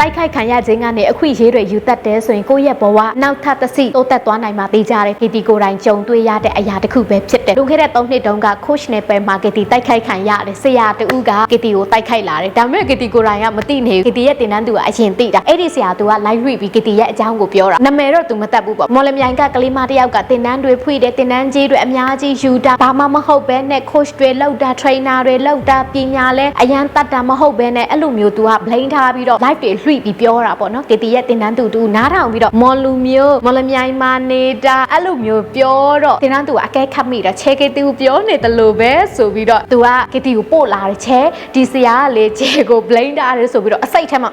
တိုက်ခိုက်ခံရခြင်းကနေအခွင့်အရေးတွေယူတတ်တယ်ဆိုရင်ကိုယ့်ရဲ့ဘဝနောက်ထပ်တစ်စီတိုးတက်သွားနိုင်မှာသိကြတယ် KT ကိုယ်တိုင်ကြုံတွေ့ရတဲ့အရာတစ်ခုပဲဖြစ်တယ်လွန်ခဲ့တဲ့3နှစ်တုန်းက coach နဲ့ပဲ marketing တိုက်ခိုက်ခံရတယ်ဆရာတူက KT ကိုတိုက်ခိုက်လာတယ်ဒါပေမဲ့ KT ကိုယ်တိုင်ကမသိနေဘူး KT ရဲ့တင်တန်းသူကအရင်သိတာအဲ့ဒီဆရာသူက live read ပြီး KT ရဲ့အကြောင်းကိုပြောတာနာမည်တော့သူမတတ်ဘူးပေါ့မော်လမြိုင်ကကလေးမတစ်ယောက်ကတင်တန်းတွေဖွင့်တယ်တင်တန်းကြီးတွေအများကြီးယူတာဘာမှမဟုတ်ပဲနဲ့ coach တွေလောက်တာ trainer တွေလောက်တာပညာလဲအရန်တတ်တာမဟုတ်ပဲနဲ့အဲ့လိုမျိုးသူက blame ထားပြီးတော့ live တွေလွှင့်ပြီးပြောတာပေါ့နော် KT ရဲ့တင်တန်းသူတူနားထောင်ပြီးတော့မော်လူမျိုးမော်လမြိုင်မှာနေတာအဲ့လိုမျိုးပြောတော့တင်တန်းသူကအကဲခတ်မိတာချဲ KT ကိုပြောနေတယ်လို့ပဲဆိုပြီးတော့သူက KT ကိုပို့လာတယ်ချဲဒီဆရာကလေချဲကို blame ထားတယ်ဆိုပြီးတော့အစိတ်ထဲမှာ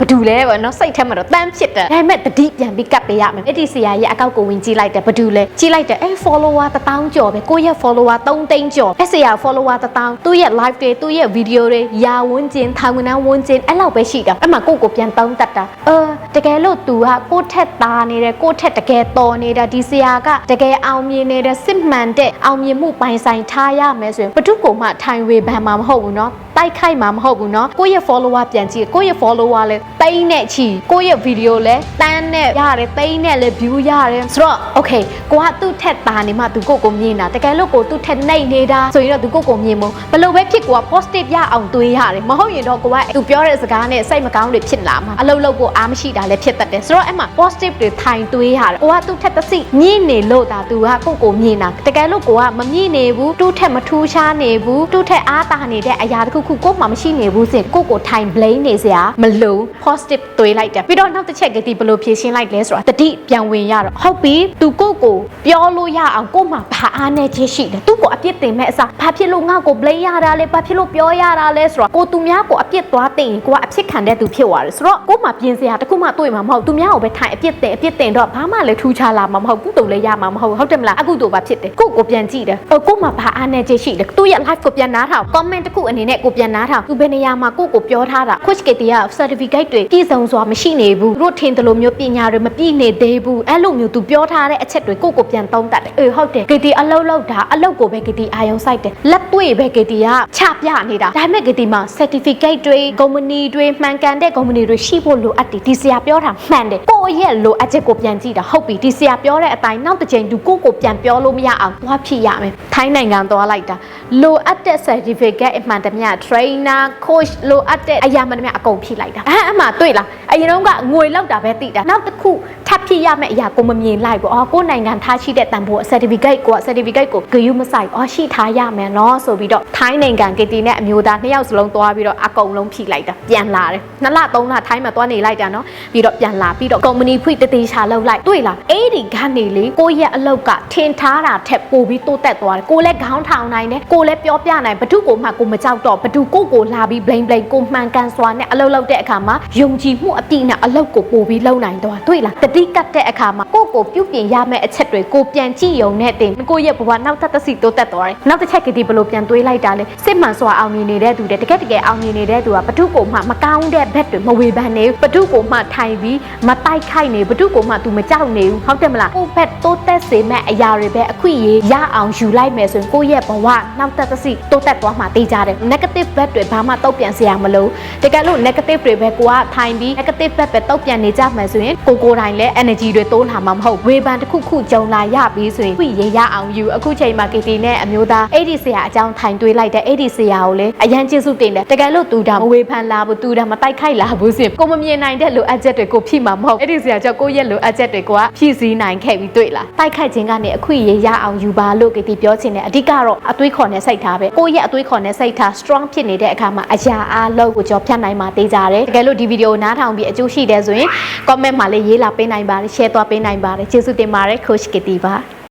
ဘဒူလဲပေါ့နော်စိတ်ထဲမှာတော့တန်းဖြစ်တယ်ဒါပေမဲ့တတိပြန်ပြီးကပ်ပေးရမယ်အဲ့ဒီဆရာရဲ့အကောက်ကိုဝင်ကြည့်လိုက်တယ်ဘဒူလဲကြည့်လိုက်တယ်အဲ follower 1000ကျော်ပဲကိုယ့်ရဲ့ follower 3သိန်းကျော်အဲ့ဆရာ follower 1000သူ့ရဲ့ live တွေသူ့ရဲ့ video တွေရာဝန်းကျင်ထောင်ကနန်းဝန်းကျင်အဲ့လောက်ပဲရှိတာအဲ့မှာကိုယ့်ကိုပြန်တောင်းတတ်တာအဲတကယ်လို့ तू ကကိုယ့်ထက်သားနေတယ်ကိုယ့်ထက်တကယ်တော်နေတာဒီဆရာကတကယ်အောင်မြင်နေတဲ့စစ်မှန်တဲ့အောင်မြင်မှုပိုင်ဆိုင်ထားရမယ်ဆိုရင်ဘဒုကိုမှထိုင်ဝေဖန်မှာမဟုတ်ဘူးเนาะ တိုက်ခိုက်မှာမဟုတ်ဘူးเนาะကိုယ့်ရဲ့ follower ပြန်ကြည့်ကိုယ့်ရဲ့ follower လဲတိန်းနဲ့ချီကိုယ့်ရဲ့ video လဲတန်းနဲ့ရတယ်တိန်းနဲ့လဲ view ရတယ်ဆိုတော့ okay ကိုကသူ့ထက်တာနေမှသူကိုယ့်ကိုမြင်တာတကယ်လို့ကိုသူ့ထက်နှိပ်နေတာဆိုရင်တော့သူကိုယ့်ကိုမြင်မို့ဘလို့ပဲဖြစ်ကိုက positive ရအောင်တွေးရတယ်မဟုတ်ရင်တော့ကိုကသူပြောတဲ့စကားနဲ့စိတ်မကောင်းတွေဖြစ်လာမှာအလုပ်လုပ်ဖို့အားမရှိတာလည်းဖြစ်တတ်တယ်ဆိုတော့အဲ့မှာ positive တွေထိုင်တွေးရတယ်ကိုကသူ့ထက်တစ်စိမြင့်နေလို့ဒါသူကကိုယ့်ကိုမြင်တာတကယ်လို့ကိုကမမြင့်နေဘူးသူ့ထက်မထူးခြားနေဘူးသူ့ထက်အားတာနေတဲ့အရာတစ်ခု ခုကိုယ်မှမရှိနေဘူးဆိုရင်ကိုယ့်ကိုထိုင် blame နေစရာမလို positive တွေးလိုက်တယ်ပြီးတော့နောက်တစ်ချက်ကဒီဘယ်လိုဖြေရှင်းလိုက်လဲဆိုတာတတိပြန်ဝင်ရတော့ဟုတ်ပြီသူကိုယ့်ကိုပြောလို့ရအောင်ကိုယ်မှဘာအားနေခြင်းရှိတယ်သူ့ကိုအပြစ်တင်မဲ့အစားဘာဖြစ်လို့ငါ့ကို blame ရတာလဲဘာဖြစ်လို့ပြောရတာလဲဆိုတော့ကိုသူများကိုအပြစ်သွားတင်ရင်ကိုကအဖြစ်ခံတဲ့သူဖြစ်သွားတယ်ဆိုတော့ကိုယ်မှပြင်စရာတစ်ခုမှတွေ့မှာမဟုတ်သူများကိုပဲထိုင်အပြစ်တင်အပြစ်တင်တော့ဘာမှလည်းထူးခြားလာမှာမဟုတ်ကုသိုလ်လည်းရမှာမဟုတ်ဟုတ်တယ်မလားအခုတို့ဘာဖြစ်တယ်ကိုကိုပြန်ကြည့်တယ်ကိုကိုမှဘာအားနေခြင်းရှိတယ်သူရဲ့ live ကိုပြန်နားထောင် comment တစ်ခုအနေနဲ့ကိုပြန်နားထောင်သူဘယ်နေရာမှာကိုကိုပြောထားတာ coach KT က certificate တွေပြည့်စုံစွာမရှိနေဘူးသူတို့ထင်တယ်လို့မျိုးပညာတွေမပြည့်နေသေးဘူးအဲ့လိုမျိုးသူပြောထားတဲ့အချက်တွေကိုကိုပြန်သုံးတတ်တယ်အေးဟုတ်တယ် KT အလုပ်လုပ်တာအလုပ်ကိုပဲ KT အာယုံစိုက်တယ်လက်တွေ့ပဲ KT ကချပြနေတာဒါပေမဲ့ KT မှာ certificate တွေ company တွေမှန်ကန်တဲ့ company တွေရှိဖို့လိုအပ်တယ်ဒီဆရာပြောတာမှန်တယ်ကိုယ့်ရဲ့လိုအပ်ချက်ကိုပြန်ကြည့်တာဟုတ်ပြီဒီဆရာပြောတဲ့အတိုင်းနောက်တစ်ချိန်သူကိုယ့်ကိုပြန်ပြောလို့မရအောင်သွားဖြစ်ရမယ်ထိုင်းနိုင်ငံသွားလိုက်တာလိုအပ်တဲ့ certificate အမှန်တမျှ trainer coach လိုအပ်တဲ့အရာမှန်တမျှအကုန်ဖြည့်လိုက်တာအဲ့အမှတွေ့လားအရင်တော့ကငွေလောက်တာပဲသိတာနောက်တစ်ခုထပ်ဖြည့်ရမယ့်အရာကိုမမြင်လိုက်ဘူးအော်ကိုယ်နိုင်ငံထားရှိတဲ့တန်ဖိုး certificate ကို certificate ကိုဂရုမစိုက်အော်ရှိထားရမယ်နော်ဆိုပြီးတော့ထိုင်းနိုင်ငံ KT နဲ့အမျိုးသားနှစ်ယောက်စလုံးသွားပြီးတော့အကုန်လုံးဖြည့်လိုက်တာပြန်လာတယ်နှစ်လသုံးလထိုင်းမှာသွားနေလိုက်တာနော်ပြီးတော့ပြန်လာပြီးတော့ company ဖွင့်တသေးချာလောက်လိုက်တွေ့လားအဲ့ဒီကနေလေကိုယ့်ရဲ့အလုပ်ကထင်ထားတာထက်ပိုပြီးတိုးတက်သွားတယ်ကိုလည်းခေါင်းထောင်နိုင်တယ်ကိုလည်းပြောပြနိုင်ဘသူကိုမှကိုမကြောက်တော့ဘသူကိုကိုလာပြီး blame blame ကိုမှန်ကန်စွာနဲ့အလုပ်လုပ်တဲ့အခါမှာယုံကြည်မှုအပြည့်နဲ့အလုပ်ကိုပိုပြီးလုပ်နိုင်တော့တွေ့လားတတိကတ်တဲ့အခါမှာကိုကိုပြုတ်ပြင်ရမယ့်အချက်တွေကိုပြန်ကြည့်ရုံနဲ့တင်ကိုရဲ့ဘဝနောက်ထပ်တစ်စီတိုးတက်သွားတယ်နောက်တစ်ချက်ကဒီဘလို့ပြန်တွေးလိုက်တာလေစစ်မှန်စွာအောင်မြင်နေတဲ့သူတဲ့တကယ်တကယ်အောင်မြင်နေတဲ့သူကဘသူကိုမှမကောင်းတဲ့ဘက်တွေမဝေဖန်နေဘူးဘသူကိုမှထိုင်ပြီးမတိုက်ခိုက်နေဘသူကိုမှ तू မကြောက်နေဘူးဟုတ်တယ်မလားကိုဘက်တိုးတက်စေမဲ့အရာတွေပဲအခွင့်အရေးရအောင်ယူလိုက်မယ်ဆိုရင်ကိုရဲ့ဘဝနောက်ထပ်တစ်စီတိုးတက်သွားမှသိကြတယ် negative ဘက်တွေဘာမှတုတ်ပြန်စရာမလိုတကယ်လို့ negative တွေပဲကိုကထိုင်ပြီး negative ဘက်ပဲတုတ်ပြန်နေကြမယ်ဆိုရင်ကိုကိုယ်တိုင်လည်း energy တွေတိုးလာမှာမဟုတ်ဝေဖန်တစ်ခုခုကြုံလာရပြီးဆိုရင်ခွင့်ရရအောင်ယူအခုချိန်မှာ KT နဲ့အမျိုးသားအဲ့ဒီဆရာအကြောင်းထိုင်တွေးလိုက်တဲ့အဲ့ဒီဆရာကိုလည်းအရန်ကျေးဇူးတင်တယ်တကယ်လို့သူဒါမဝေဖန်လာဘူးသူဒါမတိုက်ခိုက်လာဘူးဆိုရင်ကိုမမြင်နိုင်တဲ့လိုအပ်ချက်တွေကိုဖြည့်မှာမဟုတ်အဲ့ဒီဆရာကြောင့်ကိုယ့်ရဲ့လိုအပ်ချက်တွေကိုကဖြည့်ဆည်းနိုင်ခဲ့ပြီးတွေ့လားတိုက်ခိုက်ခြင်းကနေအခွင့်အရေးရအောင်ယူပါလို့ KT ပြောချင်တယ်အဓိကတော့အသွေးခေါ်နဲ့စိတ်ထားပဲကိုယ့်ရဲ့အသွေးခေါ်နဲ့စိတ်ထား strong ဖြစ်နေတဲ့အခါမှာအရာအားလုံးကိုကြော်ဖြတ်နိုင်မှာသိကြတယ်တကယ်လို့ဒီဗီဒီယိုနားထောင်ပြီးအကျိုးရှိတယ်ဆိုရင် comment မှာလည်းရေးလာပေးနိုင်ပါတယ် share သွားပေးနိုင်ပါတယ်ကျေးဇူးတင်ပါတယ် coach KT ပါ